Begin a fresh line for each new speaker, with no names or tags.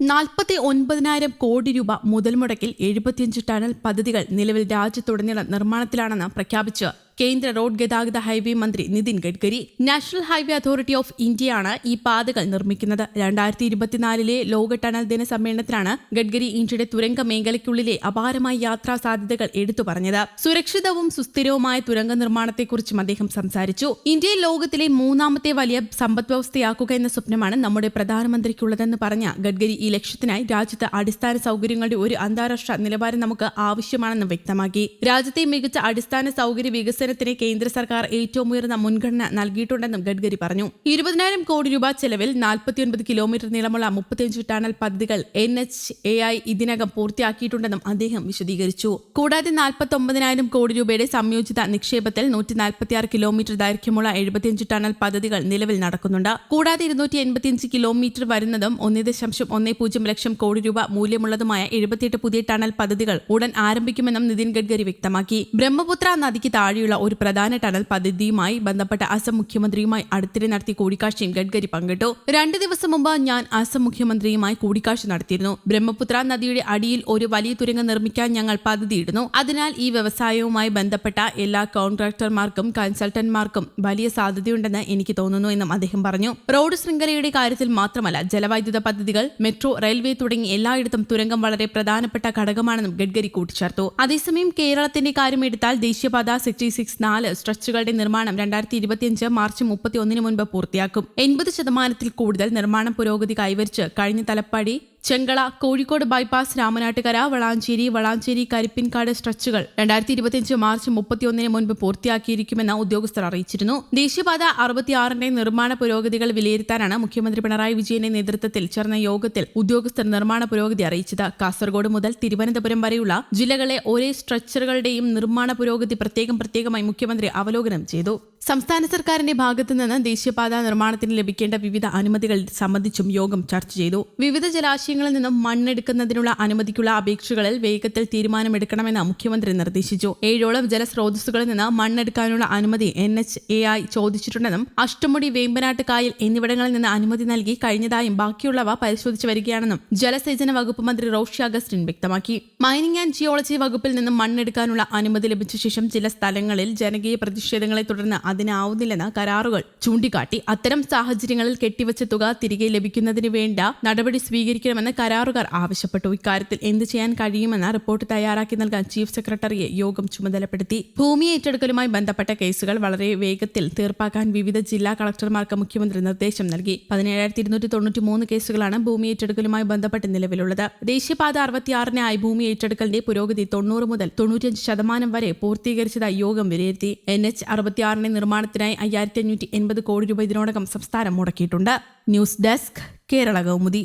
നാൽപ്പത്തി ഒൻപതിനായിരം കോടി രൂപ മുതൽ മുടക്കിൽ എഴുപത്തിയഞ്ച് ടണൽ പദ്ധതികൾ നിലവിൽ രാജ്യത്തുടനീളം നിർമ്മാണത്തിലാണെന്ന് പ്രഖ്യാപിച്ച്. കേന്ദ്ര റോഡ് ഗതാഗത ഹൈവേ മന്ത്രി Nitin Gadkari national highway authority of ഇന്ത്യയാണ് ഈ പാതകൾ നിർമ്മിക്കുന്നത്. രണ്ടായിരത്തി ഇരുപത്തിനാലിലെ ലോക ടണൽ ദിന സമ്മേളനത്തിലാണ് ഗഡ്കരി ഇന്ത്യയുടെ തുരങ്ക മേഖലയ്ക്കുള്ളിലെ അപാരമായ യാത്രാ സാധ്യതകൾ എടുത്തു പറഞ്ഞത്. സുരക്ഷിതവും സുസ്ഥിരവുമായ തുരങ്ക നിർമ്മാണത്തെക്കുറിച്ചും അദ്ദേഹം സംസാരിച്ചു. ഇന്ത്യയെ ലോകത്തിലെ മൂന്നാമത്തെ വലിയ സമ്പദ് വ്യവസ്ഥയാക്കുക എന്ന സ്വപ്നമാണ് നമ്മുടെ പ്രധാനമന്ത്രിക്കുള്ളതെന്ന് പറഞ്ഞ ഗഡ്കരി ഈ ലക്ഷ്യത്തിനായി രാജ്യത്ത് അടിസ്ഥാന സൗകര്യങ്ങളുടെ ഒരു അന്താരാഷ്ട്ര നിലവാരം നമുക്ക് ആവശ്യമാണെന്ന് വ്യക്തമാക്കി. രാജ്യത്തെ മികച്ച അടിസ്ഥാന സൗകര്യ വികസനത്തിന് കേന്ദ്ര സർക്കാർ ഏറ്റവും ഉയർന്ന മുൻഗണന നൽകിയിട്ടുണ്ടെന്നും ഗഡ്കരി പറഞ്ഞു. ഇരുപതിനായിരം കോടി രൂപ ചെലവിൽ നാൽപ്പത്തിയൊൻപത് കിലോമീറ്റർ നീളമുള്ള മുപ്പത്തിയഞ്ച് ടണൽ പദ്ധതികൾ എൻ എച്ച് എ ഐ ഇതിനകം പൂർത്തിയാക്കിയിട്ടുണ്ടെന്നും അദ്ദേഹം വിശദീകരിച്ചു. കൂടാതെ നാൽപ്പത്തി ഒമ്പതിനായിരം കോടി രൂപയുടെ സംയോജിത നിക്ഷേപത്തിൽ നൂറ്റി നാൽപ്പത്തിയാറ് കിലോമീറ്റർ ദൈർഘ്യമുള്ള എഴുപത്തിയഞ്ച് ടണൽ പദ്ധതികൾ നിലവിൽ നടക്കുന്നുണ്ട്. കൂടാതെ ഇരുന്നൂറ്റി എൺപത്തിയഞ്ച് കിലോമീറ്റർ വരുന്നതും ഒന്നേ ദശാംശം ഒന്നേ പൂജ്യം ലക്ഷം കോടി രൂപ മൂല്യമുള്ളതുമായ എഴുപത്തിയെട്ട് പുതിയ ടണൽ പദ്ധതികൾ ഉടൻ ആരംഭിക്കുമെന്നും നിതിൻ ഗഡ്കരി വ്യക്തമാക്കി. ബ്രഹ്മപുത്ര നദിക്ക് താഴെയുള്ള ഒരു പ്രധാന ടണൽ പദ്ധതിയുമായി ബന്ധപ്പെട്ട അസം മുഖ്യമന്ത്രിയുമായി അടുത്തിടെ നടത്തിയ കൂടിക്കാഴ്ചയും ഗഡ്കരി പങ്കിട്ടു. രണ്ട് ദിവസം മുമ്പ് ഞാൻ അസം മുഖ്യമന്ത്രിയുമായി കൂടിക്കാഴ്ച നടത്തിയിരുന്നു. ബ്രഹ്മപുത്ര നദിയുടെ അടിയിൽ ഒരു വലിയ തുരങ്കം നിർമ്മിക്കാൻ ഞങ്ങൾ പദ്ധതിയിടുന്നു. അതിനാൽ ഈ വ്യവസായവുമായി ബന്ധപ്പെട്ട എല്ലാ കോൺട്രാക്ടർമാർക്കും കൺസൾട്ടന്റ്മാർക്കും വലിയ സാധ്യതയുണ്ടെന്ന് എനിക്ക് തോന്നുന്നു എന്നും അദ്ദേഹം പറഞ്ഞു. റോഡ് ശൃംഖലയുടെ കാര്യത്തിൽ മാത്രമല്ല ജലവൈദ്യുത പദ്ധതികൾ മെട്രോ റെയിൽവേ തുടങ്ങി എല്ലായിടത്തും തുരങ്കം വളരെ പ്രധാനപ്പെട്ട ഘടകമാണെന്നും ഗഡ്കരി കൂട്ടിച്ചേർത്തു. അതേസമയം കേരളത്തിന്റെ കാര്യമെടുത്താൽ ദേശീയപാത സിക്സ്റ്റി സിക്സ് നാല് സ്ട്രെച്ചുകളുടെ നിർമ്മാണം രണ്ടായിരത്തി ഇരുപത്തിയഞ്ച് മാർച്ച് മുപ്പത്തി ഒന്നിന് മുൻപ് പൂർത്തിയാക്കും. എൺപത് ശതമാനത്തിൽ കൂടുതൽ നിർമ്മാണം പുരോഗതി കൈവരിച്ച് കഴിഞ്ഞ തലപ്പാടി ചെങ്കള കോഴിക്കോട് ബൈപ്പാസ് രാമനാട്ടുകര വളാഞ്ചേരി വളാഞ്ചേരി കരിപ്പിൻകാട് സ്ട്രെച്ചുകൾ രണ്ടായിരത്തി ഇരുപത്തിയഞ്ച് മാർച്ച് മുപ്പത്തിയൊന്നിന് മുൻപ് പൂർത്തിയാക്കിയിരിക്കുമെന്ന് ഉദ്യോഗസ്ഥർ അറിയിച്ചിരുന്നു. ദേശീയപാത അറുപത്തിയാറിന്റെ നിർമ്മാണ പുരോഗതികൾ വിലയിരുത്താനാണ് മുഖ്യമന്ത്രി പിണറായി വിജയന്റെ നേതൃത്വത്തിൽ ചേർന്ന യോഗത്തിൽ ഉദ്യോഗസ്ഥർ നിർമ്മാണ പുരോഗതി അറിയിച്ചത്. കാസർഗോഡ് മുതൽ തിരുവനന്തപുരം വരെയുള്ള ജില്ലകളെ ഒരേ സ്ട്രെച്ചറുകളുടെയും നിർമ്മാണ പുരോഗതി പ്രത്യേകം പ്രത്യേകമായി മുഖ്യമന്ത്രി അവലോകനം ചെയ്തു. സംസ്ഥാന സർക്കാരിന്റെ ഭാഗത്തു നിന്ന് ദേശീയപാത നിർമ്മാണത്തിന് ലഭിക്കേണ്ട വിവിധ അനുമതികൾ സംബന്ധിച്ചും യോഗം ചർച്ച ചെയ്തു. വിവിധ ജലാശയങ്ങളിൽ നിന്നും മണ്ണെടുക്കുന്നതിനുള്ള അനുമതിക്കുള്ള അപേക്ഷകളിൽ വേഗത്തിൽ തീരുമാനമെടുക്കണമെന്ന് മുഖ്യമന്ത്രി നിർദ്ദേശിച്ചു. ഏഴോളം ജലസ്രോതസ്സുകളിൽ നിന്ന് മണ്ണെടുക്കാനുള്ള അനുമതി എൻ എച്ച് എ ആയി ചോദിച്ചിട്ടുണ്ടെന്നും അഷ്ടമുടി വേമ്പനാട്ട് കായൽ എന്നിവിടങ്ങളിൽ നിന്ന് അനുമതി നൽകി കഴിഞ്ഞതായും ബാക്കിയുള്ളവ പരിശോധിച്ചു വരികയാണെന്നും ജലസേചന വകുപ്പ് മന്ത്രി റോഷി അഗസ്റ്റിൻ വ്യക്തമാക്കി. മൈനിങ് ആൻഡ് ജിയോളജി വകുപ്പിൽ നിന്നും മണ്ണെടുക്കാനുള്ള അനുമതി ലഭിച്ച ശേഷം ചില സ്ഥലങ്ങളിൽ ജനകീയ പ്രതിഷേധങ്ങളെ തുടർന്ന് അതിനാവുന്നില്ലെന്ന് കരാറുകൾ ചൂണ്ടിക്കാട്ടി അത്തരം സാഹചര്യങ്ങളിൽ കെട്ടിവച്ച തുക തിരികെ ലഭിക്കുന്നതിന് വേണ്ട നടപടി സ്വീകരിക്കണമെന്ന് കരാറുകാർ ആവശ്യപ്പെട്ടു. ഇക്കാര്യത്തിൽ എന്ത് ചെയ്യാൻ കഴിയുമെന്ന് റിപ്പോർട്ട് തയ്യാറാക്കി നൽകാൻ ചീഫ് സെക്രട്ടറിയെ യോഗം ചുമതലപ്പെടുത്തി. ഭൂമി ഏറ്റെടുക്കലുമായി ബന്ധപ്പെട്ട കേസുകൾ വളരെ വേഗത്തിൽ തീർപ്പാക്കാൻ വിവിധ ജില്ലാ കളക്ടർമാർക്ക് മുഖ്യമന്ത്രി നിർദ്ദേശം നൽകി. പതിനേഴായിരത്തി ഇരുന്നൂറ്റി തൊണ്ണൂറ്റി മൂന്ന് കേസുകളാണ് ഭൂമി ഏറ്റെടുക്കലുമായി ബന്ധപ്പെട്ട് നിലവിലുള്ളത്. ദേശീയപാത അറുപത്തിയാറിനായി ഭൂമി ഏറ്റെടുക്കലിന്റെ പുരോഗതി തൊണ്ണൂറ് മുതൽ തൊണ്ണൂറ്റിയഞ്ച് ശതമാനം വരെ പൂർത്തീകരിച്ചതായി യോഗം വിലയിരുത്തി. എൻ എച്ച് അറുപത്തിയാറിന്റെ നിർമ്മാണത്തിനായി അയ്യായിരത്തി അഞ്ഞൂറ്റി എൺപത് കോടി രൂപ ഇതിനോടകം സംസ്ഥാനം മുടക്കിയിട്ടുണ്ട്. News desk Kerala Kaumudi.